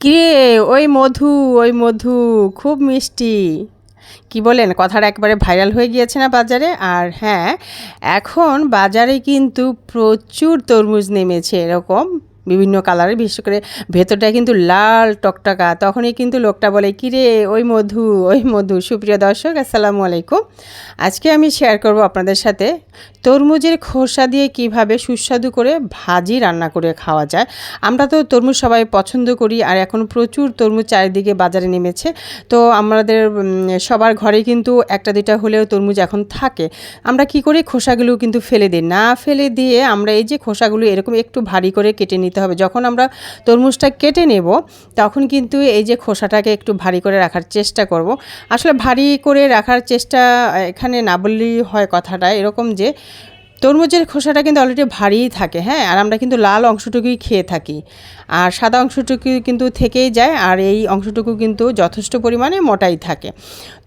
কিরে ওই মধু ওই মধু, খুব মিষ্টি। কি বলেন, কথাটা একবারে ভাইরাল হয়ে গিয়েছে না বাজারে? আর হ্যাঁ এখন বাজারে কিন্তু প্রচুর তরমুজ নেমেছে এরকম। বিভিন্ন কালারের, বিশেষ করে ভেতরটা কিন্তু লাল টকটকা। তখনই কিন্তু লোকটা বলে, কিরে, ওই মধু ওই মধু। সুপ্রিয় দর্শক, আসসালামু আলাইকুম। আজকে আমি শেয়ার করব আপনাদের সাথে তরমুজের খোসা দিয়ে কীভাবে সুস্বাদু করে ভাজি রান্না করে খাওয়া যায়। আমরা তো তরমুজ সবাই পছন্দ করি আর এখন প্রচুর তরমুজ চারিদিকে বাজারে নেমেছে। তো আমাদের সবার ঘরে কিন্তু একটা দুইটা হলেও তরমুজ এখন থাকে। আমরা কি করি, খোসাগুলো কিন্তু ফেলে দিই। না ফেলে দিয়ে আমরা এই যে খোসাগুলো এরকম একটু ভারী করে কেটে নিতে হবে। যখন আমরা তরমুজটা কেটে নেব, তখন কিন্তু এই যে খোসাটাকে একটু ভারী করে রাখার চেষ্টা করব। আসলে ভারী করে রাখার চেষ্টা এখানে না বললেই হয় কথাটা। এরকম যে তরমুজের খোসাটা কিন্তু অলরেডি ভারীই থাকে হ্যাঁ? আর আমরা কিন্তু লাল অংশটুকুই খেয়ে থাকি। আর সাদা অংশটুকু কিন্তু থেকেই যায়, আর এই অংশটুকু কিন্তু যথেষ্ট পরিমাণে মোটাই থাকে।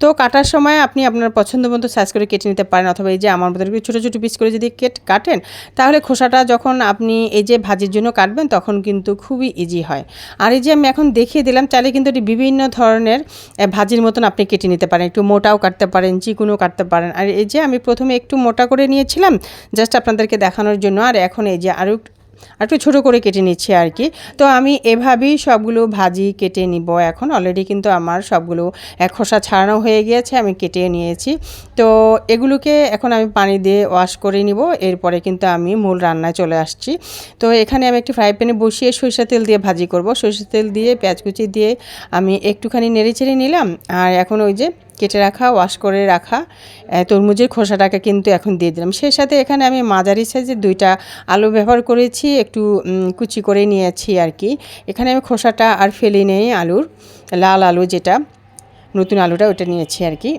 তো কাটার সময় আপনি আপনার পছন্দ মতো সাইজ করে কেটে নিতে পারেন, অথবা এই যে আমার মতো ছোটো ছোটো পিস করে যদি কেট, কাটেন, তাহলে খোসাটা যখন আপনি এই যে ভাজির জন্য কাটবেন, তখন কিন্তু খুবই ইজি হয়। আর এই যে আমি এখন দেখিয়ে দিলাম, চাইলে কিন্তু এটি বিভিন্ন ধরনের ভাজির মতন আপনি কেটে নিতে পারেন। একটু মোটাও কাটতে পারেন, চিকুনও কাটতে পারেন। আর এই যে আমি প্রথমে একটু মোটা করে নিয়েছিলাম জাস্ট আপনাদেরকে দেখানোর জন্য। আর এখন এই যে আরও আর একটু ছোটো করে কেটে নিচ্ছি আর কি। তো আমি এভাবেই সবগুলো ভাজি কেটে নিব এখন। অলরেডি কিন্তু আমার সবগুলো এক খোসা ছাড়ানো হয়ে গিয়েছে, আমি কেটে নিয়েছি। তো এগুলোকে এখন আমি পানি দিয়ে ওয়াশ করে নিব। এরপরে কিন্তু আমি মূল রান্নায় চলে আসছি। তো এখানে আমি একটি ফ্রাই প্যানে বসিয়ে সরিষা তেল দিয়ে ভাজি করব। সরিষা তেল দিয়ে, পেঁয়াজ কুচি দিয়ে আমি একটুখানি নেড়ে চেড়ে নিলাম। আর এখন ওই যে কেটে রাখা ওয়াশ করে রাখা তরমুজের খোসাটাকে কিন্তু এখন দিয়ে দিলাম। সেই সাথে এখানে আমি মাঝারি সাইজের দুইটা আলু ব্যবহার করেছি, একটু কুচি করে নিয়েছি আর কি এখানে আমি খোসাটা আর ফেলি নেই আলুর, লাল আলু যেটা, নতুন আলুটা ওটা নিয়েছি আর কি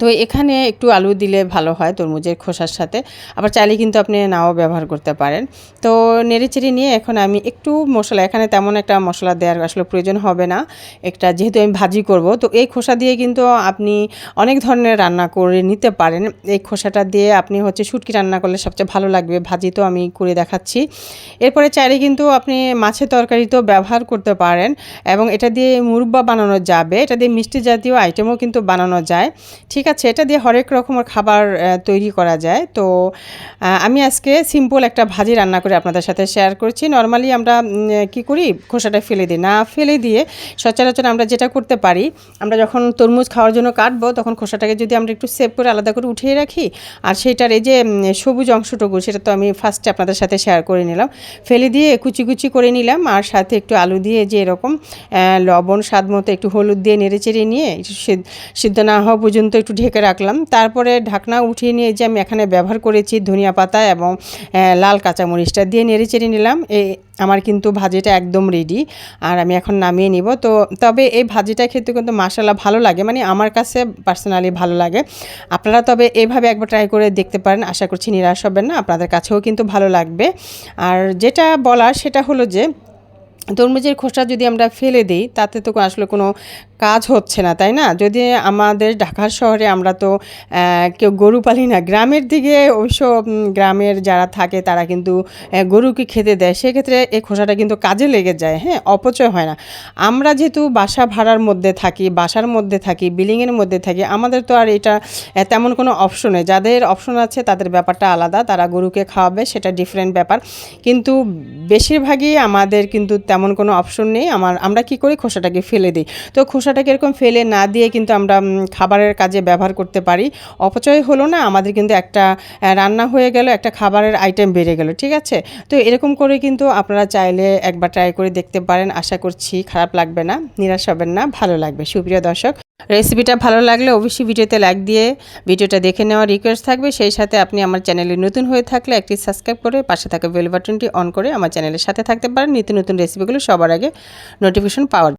তো এখানে একটু আলু দিলে ভালো হয় তরমুজের খোসার সাথে। আবার চাইলে কিন্তু আপনি নাও ব্যবহার করতে পারেন। তো নেড়েচেড়ে নিয়ে এখন আমি একটু মশলা, এখানে তেমন একটা মশলা দেওয়ার আসলে প্রয়োজন হবে না। একটা যেহেতু আমি ভাজি করব, তো এই খোসা দিয়ে কিন্তু আপনি অনেক ধরনের রান্না করে নিতে পারেন। এই খোসাটা দিয়ে আপনি হচ্ছে শুটকি রান্না করলে সবচেয়ে ভালো লাগবে। ভাজি তো আমি করে দেখাচ্ছি। এরপরে চাইলে কিন্তু আপনি মাছের তরকারিতেও ব্যবহার করতে পারেন। এবং এটা দিয়ে মুরব্বা বানানো যাবে। এটা দিয়ে মিষ্টি জাতীয় আইটেমও কিন্তু বানানো যায়। ঠিক আছে, এটা দিয়ে হরেক রকমের খাবার তৈরি করা যায়। তো আমি আজকে সিম্পল একটা ভাজি রান্না করে আপনাদের সাথে শেয়ার করছি। নর্মালি আমরা কি করি? খোসাটা ফেলে দিই। না ফেলে দিয়ে সচরাচর আমরা যেটা করতে পারি, আমরা যখন তরমুজ খাওয়ার জন্য কাটবো, তখন খোসাটাকে যদি আমরা একটু সেভ করে আলাদা করে উঠিয়ে রাখি, আর সেটার এই যে সবুজ অংশটুকু, সেটা তো আমি ফার্স্টে আপনাদের সাথে শেয়ার করে নিলাম। ফেলে দিয়ে কুচি কুচি করে নিলাম, আর সাথে একটু আলু দিয়ে যে এরকম লবণ, স্বাদ মতো একটু হলুদ দিয়ে নেড়ে চেড়ে নিয়ে সিদ্ধ না হওয়া পর্যন্ত একটু ঢেকে রাখলাম। তারপরে ঢাকনা উঠিয়ে নিয়ে যে আমি এখানে ব্যবহার করেছি ধনিয়া পাতা এবং লাল কাঁচামরিচটা দিয়ে নেড়ে চেড়ে নিলাম। এই আমার কিন্তু ভাজিটা একদম রেডি আর আমি এখন নামিয়ে নিব। তো তবে এই ভাজিটা খেতে কিন্তু মাসালা ভালো লাগে মানে আমার কাছে পার্সোনালি ভালো লাগে। আপনারা তবে এইভাবে একবার ট্রাই করে দেখতে পারেন, আশা করছি নিরাশ হবেন না। আপনাদের কাছেও কিন্তু ভালো লাগবে। আর যেটা বলার সেটা হলো যে তরমুজের খোসা যদি আমরা ফেলে দিই তাতে তো আসলে কোনো কাজ হচ্ছে না তাই না? যদি আমাদের ঢাকার শহরে আমরা তো কেউ গরু পালি না গ্রামের দিকে উম, গ্রামের যারা থাকে তারা কিন্তু গরুকে খেতে দেয়। সেক্ষেত্রে এই খোসাটা কিন্তু কাজে লেগে যায় হ্যাঁ? অপচয় হয় না। আমরা যেহেতু বাসা ভাড়ার মধ্যে থাকি বাসার মধ্যে থাকি বিল্ডিংয়ের মধ্যে থাকি আমাদের তো আর এটা তেমন কোনো অপশন নেই। যাদের অপশন আছে তাদের ব্যাপারটা আলাদা তারা গরুকে খাওয়াবে সেটা ডিফারেন্ট ব্যাপার। কিন্তু বেশিরভাগই আমাদের কিন্তু তেমন কোনো অপশন নেই। আমার, আমরা কি করি? খোসাটাকে ফেলে দিই। তো খোসাটাকে এরকম ফেলে না দিয়ে কিন্তু আমরা খাবারের কাজে ব্যবহার করতে পারি। অপচয় হলো না, আমাদের কিন্তু একটা রান্না হয়ে গেল, একটা খাবারের আইটেম বেড়ে গেল, ঠিক আছে? তো এরকম করে কিন্তু আপনারা চাইলে একবার ট্রাই করে দেখতে পারেন। আশা করছি খারাপ লাগবে না, নিরাশ হবেন না, ভালো লাগবে। সুপ্রিয় দর্শক রেসিপিটা ভালো লাগলে অবশ্যই ভিডিওতে লাইক দিয়ে ভিডিওটা দেখে নেওয়ার রিকোয়েস্ট থাকবে। সেই সাথে আপনি আমার চ্যানেলে নতুন হয়ে থাকলে একটি সাবস্ক্রাইব করে পাশে থাকা বেল বাটনটি অন করে আমার চ্যানেলের সাথে থাকতে পারেন। নিত্য নতুন রেসিপিগুলো সবার আগে নোটিফিকেশন পাওয়ার